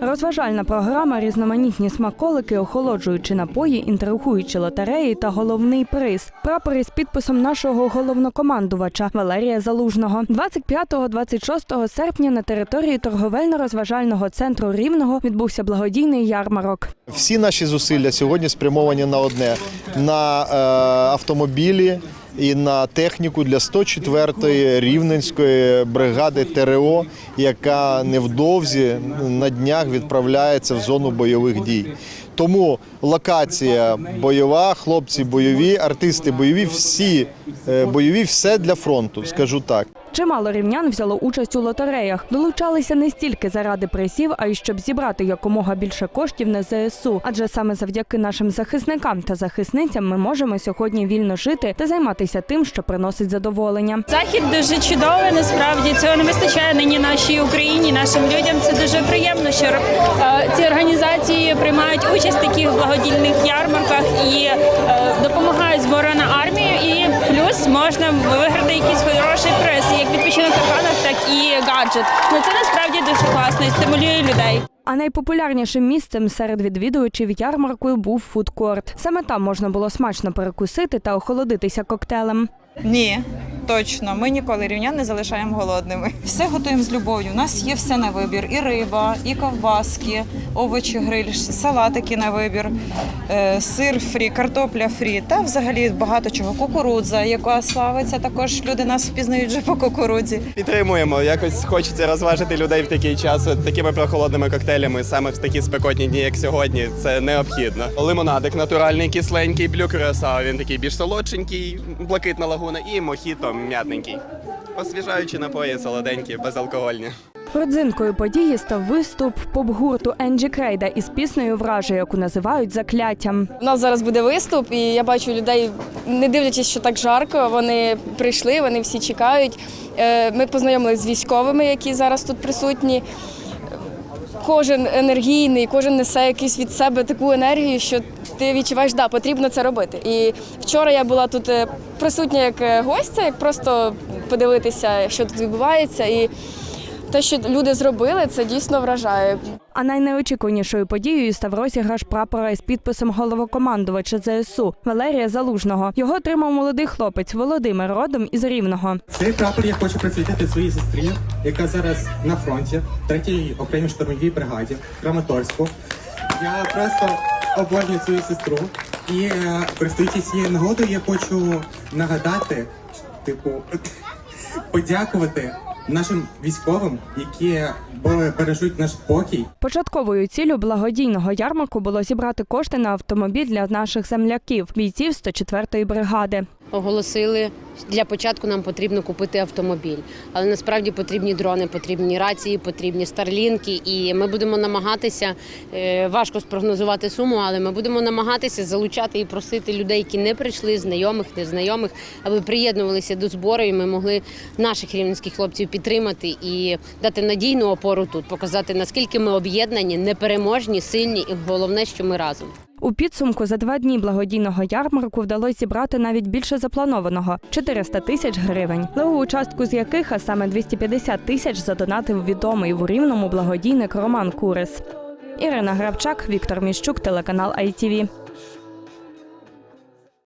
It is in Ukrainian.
Розважальна програма, різноманітні смаколики, охолоджуючі напої, інтригуючі лотереї та головний приз. Прапори з підписом нашого головнокомандувача Валерія Залужного. 25-26 серпня на території торговельно-розважального центру Рівного відбувся благодійний ярмарок. Всі наші зусилля сьогодні спрямовані на одне: на е, автомобілі і на техніку для 104-ї рівненської бригади ТРО, яка невдовзі на днях відправляється в зону бойових дій. Тому локація бойова, хлопці бойові, артисти бойові, всі е, бойові, все для фронту, скажу так. Чимало рівнян взяло участь у лотереях. Долучалися не стільки заради призів, а й щоб зібрати якомога більше коштів на ЗСУ. Адже саме завдяки нашим захисникам та захисницям ми можемо сьогодні вільно жити та займатися тим, що приносить задоволення. Захід дуже чудовий. Насправді цього не вистачає нині нашій Україні, нашим людям. Це дуже приємно, що е, ці організації приймають участь в таких благодійних ярмарках і гаджет. Ну це насправді дуже класно і стимулює людей. А найпопулярнішим місцем серед відвідувачів ярмарку був фудкорт. Саме там можна було смачно перекусити та охолодитися коктейлем. Ні, точно. Ми ніколи рівнян не залишаємо голодними. Все готуємо з любов'ю. У нас є все на вибір: і риба, і ковбаски, овочі гриль, салатики на вибір, е, сир фрі, картопля фрі та взагалі багато чого. Кукурудза, яка славиться. Також люди нас впізнають вже по кукурудзі. Підтримуємо. Якось хочеться розважити людей в такий час такими прохолодними коктейлями, саме в такі спекотні дні, як сьогодні. Це необхідно. Лимонадик натуральний, кисленький, блю краса. Він такий більш солодшенький, блакитна лагуна і мохіто м'ятненький. Освіжаючі напої, солоденькі, безалкогольні. Родзинкою події став виступ поп-гурту Енджі Крейда із піснею враже, яку називають закляттям. У нас зараз буде виступ, і я бачу людей, не дивлячись, що так жарко. Вони прийшли, вони всі чекають. Е, Ми познайомилися з військовими, які зараз тут присутні. Кожен енергійний, кожен несе якусь від себе таку енергію, що ти відчуваєш, да, потрібно це робити. І вчора я була тут е, присутня як е, гостя, як просто подивитися, що тут відбувається. І те, що люди зробили, це дійсно вражає. А найнеочікуванішою подією став розіграш прапора із підписом головокомандувача ЗСУ Валерія Залужного. Його отримав молодий хлопець Володимир родом із Рівного. Цей прапор я хочу присвятити своїй сестрі, яка зараз на фронті, третій окремій штурмовій бригаді Краматорську. Я просто обожнюю свою сестру і е, користуючись цією нагодою, я хочу нагадати, типу, подякувати нашим військовим, які бережуть наш спокій. Початковою ціллю благодійного ярмарку було зібрати кошти на автомобіль для наших земляків, бійців 104-ї бригади. Оголосили. Для початку нам потрібно купити автомобіль, але насправді потрібні дрони, потрібні рації, потрібні старлінки. І ми будемо намагатися е, важко спрогнозувати суму, але ми будемо намагатися залучати і просити людей, які не прийшли, знайомих, незнайомих, аби приєднувалися до збору. І ми могли наших рівненських хлопців підтримати і дати надійну опору тут, показати наскільки ми об'єднані, непереможні, сильні, і головне, що ми разом. У підсумку за два дні благодійного ярмарку вдалося зібрати навіть більше запланованого 400 тисяч гривень, левову частку з яких, а саме 250 тисяч, задонатив відомий в Рівному благодійник Роман Курис. Ірина Грабчак, Віктор Міщук, телеканал ITV.